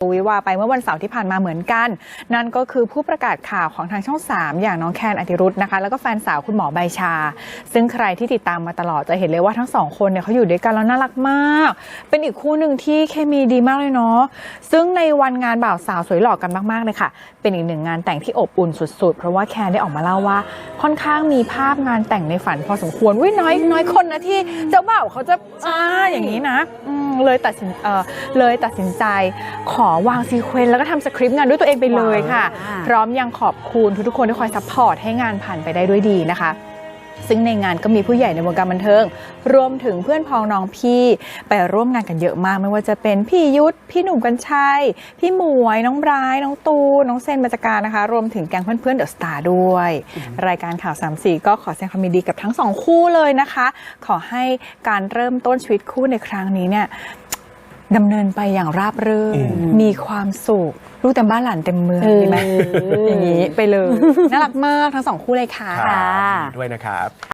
วิวาไปเมื่อวันเสาร์ที่ผ่านมาเหมือนกัน นั่นก็คือผู้ประกาศข่าวของทางช่อง 3 อย่างน้องแคนอติรุธนะคะ แล้วก็แฟนสาวคุณหมอใบชา ซึ่งใครที่ติดตามมาตลอดจะเห็นเลยว่าทั้งสองคนเนี่ยเขาอยู่ด้วยกันแล้วน่ารักมาก เป็นอีกคู่หนึ่งที่เคมีดีมากเลยเนาะซึ่งในวันงานบ่าวสาวสวยหล่อกันมากๆเลยค่ะ เป็นอีกหนึ่งงานแต่งที่อบอุ่นสุด ๆ เพราะว่าแคนได้ออกมาเล่าว่า ค่อนข้างมีภาพงานแต่งในฝันพอสมควรวิน้อยน้อยคนนะที่เจ้าบ่าวเขาจะอ่าอย่างนี้นะอืมเลยตัดสินเออเลยตัดสินใจขอวางซีเควนต์แล้วก็ทำสคริปต์งานด้วยตัวเองไปเลยค่ะว้าวพร้อมยังขอบคุณทุกๆคนที่คอยซัพพอร์ตให้งานผ่านไปได้ด้วยดีนะคะซึ่งในงานก็มีผู้ใหญ่ในวงการบันเทิง รวมถึงเพื่อนพ้องน้องพี่ไปร่วมงานกันเยอะมาก ไม่ว่าจะเป็นพี่ยุทธพี่หนุ่มกัญชัย พี่หมวย น้องบราย น้องตูนน้องเซนบัจการนะคะ รวมถึงแก๊งเพื่อนๆเดอะสตาร์ด้วย รายการข่าวสามสีก็ขอแสดงความยินดีกับทั้งสองคู่เลยนะคะ ขอให้การเริ่มต้นชีวิตคู่ในครั้งนี้เนี่ย ดำเนินไปอย่างราบรื่นอืมมีความสุขลูกเต็มบ้านหลานเต็มเมืองดีไหมอย่างนี้ไปเลย น่ารักมากทั้งสองคู่เลยค่ะครับด้วยนะครับ